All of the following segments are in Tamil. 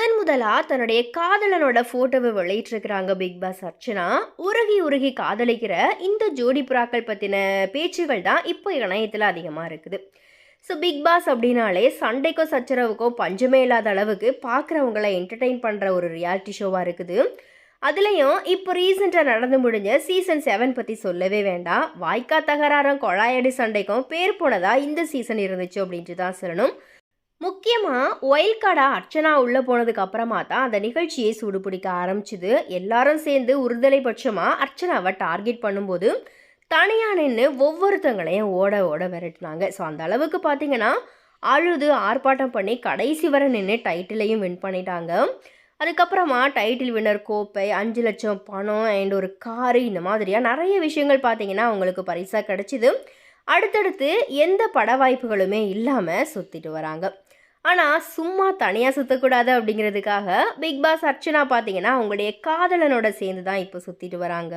முதன் முதலாக தன்னுடைய காதலனோட ஃபோட்டோவை வெளியிட்டிருக்கிறாங்க பிக் பாஸ் அர்ச்சனா. உருகி உருகி காதலிக்கிற இந்த ஜோடி புறாக்கள் பற்றின பேச்சுகள் தான் இப்போ இணையத்தில் அதிகமாக இருக்குது. ஸோ பிக் பாஸ் அப்படின்னாலே சண்டைக்கோ சச்சரவுக்கோ பஞ்சமே இல்லாத அளவுக்கு பார்க்குறவங்கள என்டர்டெயின் பண்ணுற ஒரு ரியாலிட்டி ஷோவாக இருக்குது. அதுலேயும் இப்போ ரீசெண்டாக நடந்து முடிஞ்ச சீசன் செவன் பற்றி சொல்லவே வேண்டாம். வாய்க்கா தகராறும் கொழாயடி சண்டைக்கும் பேர் போனதாக இந்த சீசன் இருந்துச்சு அப்படின்ட்டு தான் சொல்லணும். முக்கியமாக ஒயில் கார்டா அர்ச்சனா உள்ளே போனதுக்கு அப்புறமா தான் அந்த நிகழ்ச்சியை சூடுபிடிக்க ஆரம்பிச்சுது. எல்லாரும் சேர்ந்து உறுதலை பட்சமாக அர்ச்சனாவை டார்கெட் பண்ணும்போது தனியாக நின்று ஒவ்வொருத்தங்களையும் ஓட ஓட விரட்டினாங்க. ஸோ அந்த அளவுக்கு பார்த்தீங்கன்னா அழுது ஆர்ப்பாட்டம் பண்ணி கடைசி வரை நின்று டைட்டிலையும் வின் பண்ணிட்டாங்க. அதுக்கப்புறமா டைட்டில் வின்னர் கோப்பை அஞ்சு லட்சம் பணம் அண்ட் ஒரு காரு இந்த மாதிரியாக நிறைய விஷயங்கள் பார்த்தீங்கன்னா அவங்களுக்கு பரிசாக கிடச்சிது. அடுத்தடுத்து எந்த பட வாய்ப்புகளுமே இல்லாமல் சுற்றிட்டு வராங்க. ஆனால் சும்மா தனியாக சுற்றக்கூடாது அப்படிங்கிறதுக்காக பிக் பாஸ் அர்ச்சனா பார்த்தீங்கன்னா அவங்களுடைய காதலனோட சேர்ந்து தான் இப்போ சுற்றிட்டு வராங்க.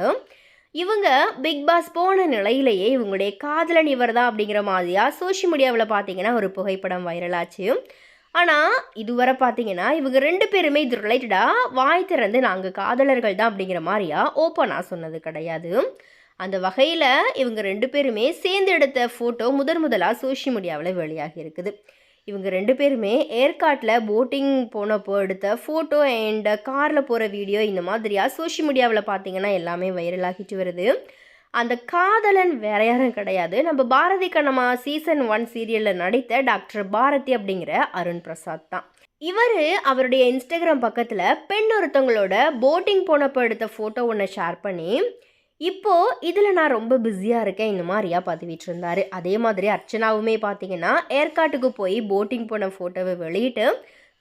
இவங்க பிக் பாஸ் போன நிலையிலேயே இவங்களுடைய காதலன் இவர் தான் அப்படிங்கிற மாதிரியாக சோஷியல் மீடியாவில் பார்த்தீங்கன்னா ஒரு புகைப்படம் வைரலாச்சு. ஆனால் இதுவரை பார்த்தீங்கன்னா இவங்க ரெண்டு பேருமே இது ரிலேட்டடாக வாய் திறந்து நாங்கள் காதலர்கள் தான் அப்படிங்கிற மாதிரியா ஓப்பனாக சொன்னது கிடையாது. அந்த வகையில் இவங்க ரெண்டு பேருமே சேர்ந்து எடுத்த ஃபோட்டோ முதன் முதலாக சோஷியல் மீடியாவில் வெளியாகி இருக்குது. இவங்க ரெண்டு பேருமே ஏற்காட்டில் போட்டிங் போனப்போ எடுத்த ஃபோட்டோ அண்ட் காரில் போகிற வீடியோ இந்த மாதிரியாக சோஷியல் மீடியாவில் பார்த்தீங்கன்னா எல்லாமே வைரலாகிட்டு வருது. அந்த காதலன் வேற யாரும் கிடையாது. நம்ம பாரதி கண்ணம்மா சீசன் ஒன் சீரியலில் நடித்த டாக்டர் பாரதி அப்படிங்கிற அருண் பிரசாத் தான். இவர் அவருடைய இன்ஸ்டாகிராம் பக்கத்தில் பெண் ஒருத்தவங்களோட போட்டிங் போனப்போ எடுத்த ஃபோட்டோ ஒன்று ஷேர் பண்ணி இப்போது இதில் நான் ரொம்ப பிஸியாக இருக்கேன். இந்த மாதிரியா பார்த்துக்கிட்டு இருந்தார். அதே மாதிரி அர்ச்சனாவுமே பார்த்தீங்கன்னா ஏற்காட்டுக்கு போய் போட்டிங் போன ஃபோட்டோவை வெளியிட்டு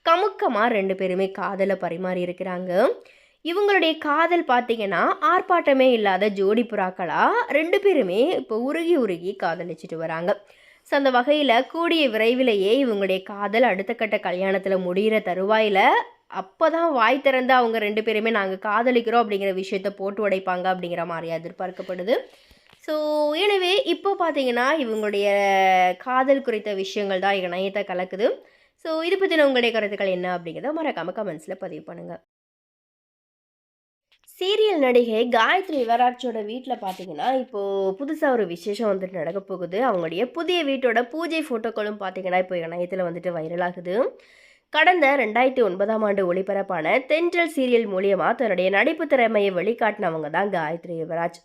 கமுக்கமாக ரெண்டு பேருமே காதலை பரிமாறி இருக்கிறாங்க. இவங்களுடைய காதல் பார்த்தீங்கன்னா ஆர்ப்பாட்டமே இல்லாத ஜோடி புறாக்களாக ரெண்டு பேருமே இப்போ உருகி உருகி காதலிச்சிட்டு வராங்க. ஸோ அந்த வகையில் கூடிய விரைவிலேயே இவங்களுடைய காதல் அடுத்த கட்ட கல்யாணத்தில் முடிகிற தருவாயில் அப்போ தான் வாய் திறந்து அவங்க ரெண்டு பேருமே நாங்கள் காதலிக்கிறோம் அப்படிங்கிற விஷயத்த போட்டு உடைப்பாங்க அப்படிங்கிற மாதிரி எதிர்பார்க்கப்படுது. ஸோ எனவே இப்போ பார்த்தீங்கன்னா இவங்களுடைய காதல் குறித்த விஷயங்கள் தான் இணையத்தை கலக்குது. ஸோ இது பற்றின உங்களுடைய கருத்துக்கள் என்ன அப்படிங்கிறத மறக்காம கமெண்ட்ஸில் பதிவு பண்ணுங்கள் சீரியல் நடிகை காயத்ரி யுவராஜோட வீட்டில் பார்த்தீங்கன்னா இப்போது புதுசாக ஒரு விசேஷம் வந்துட்டு நடக்க போகுது. அவங்களுடைய புதிய வீட்டோட பூஜை ஃபோட்டோக்களும் பார்த்தீங்கன்னா இப்போ இணையத்தில் வந்துட்டு வைரலாகுது கடந்த ரெண்டாயிரத்தி ஒன்பதாம் ஆண்டு ஒளிபரப்பான தென்றல் சீரியல் மூலியமாக தன்னுடைய நடிப்பு திறமையை வெளிக்காட்டினவங்க தான் காயத்ரி யுவராஜ்.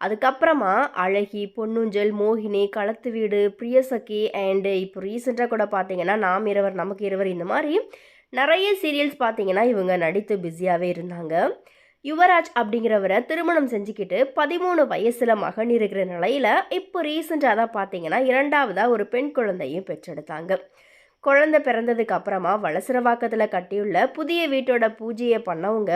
அதுக்கப்புறமா அழகி பொன்னுஞ்சல் மோகினி களத்து வீடு பிரியசகி அண்டு இப்போ ரீசெண்டாக கூட பார்த்தீங்கன்னா நாம் இருவர் நமக்கு இருவர் இந்த மாதிரி நிறைய சீரியல்ஸ் பார்த்தீங்கன்னா இவங்க நடித்து பிஸியாகவே இருந்தாங்க. யுவராஜ் அப்படிங்கிறவரை திருமணம் செஞ்சுக்கிட்டு பதிமூணு வயசில் மகன் இருக்கிற நிலையில் இப்போ ரீசெண்டாக தான் பார்த்தீங்கன்னா இரண்டாவதாக ஒரு பெண் குழந்தையும் பெற்றெடுத்தாங்க. குழந்தை பிறந்ததுக்கு அப்புறமா வளசரவாக்கத்தில் கட்டியுள்ள புதிய வீட்டோட பூஜையை பண்ணவங்க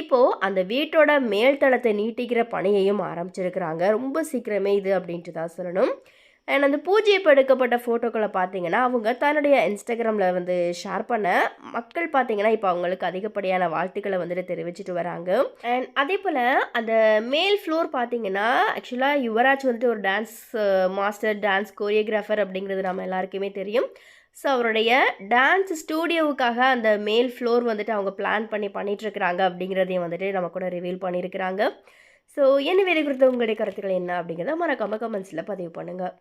இப்போது அந்த வீட்டோட மேல்தளத்தை நீட்டிக்கிற பணியையும் ஆரம்பிச்சிருக்கிறாங்க. ரொம்ப சீக்கிரமே இது அப்படின்ட்டு தான் சொல்லணும். அண்ட் அந்த பூஜை இப்போ எடுக்கப்பட்ட ஃபோட்டோக்களை பார்த்தீங்கன்னா அவங்க தன்னுடைய இன்ஸ்டாகிராமில் வந்து ஷேர் பண்ண மக்கள் பார்த்தீங்கன்னா இப்போ அவங்களுக்கு அதிகப்படியான வாழ்த்துக்களை வந்துட்டு தெரிவிச்சிட்டு வராங்க. அண்ட் அதே போல் அந்த மேல் ஃப்ளோர் பார்த்தீங்கன்னா ஆக்சுவலாக யுவராஜ் வந்துட்டு ஒரு டான்ஸ் மாஸ்டர் டான்ஸ் கோரியோகிராஃபர் அப்படிங்கிறது நம்ம எல்லாருக்குமே தெரியும். ஸோ அவருடைய டான்ஸ் ஸ்டூடியோவுக்காக அந்த மேல் ஃப்ளோர் வந்துட்டு அவங்க பிளான் பண்ணி பண்ணிகிட்ருக்குறாங்க அப்படிங்கிறதையும் வந்துட்டு நம்ம கூட ரிவீல் பண்ணியிருக்கிறாங்க. ஸோ என்ன வேலை குறித்த உங்களுடைய கருத்துக்கள் என்ன அப்படிங்கிறத மறக்காமல் கமெண்ட்ஸில் பதிவு பண்ணுங்கள்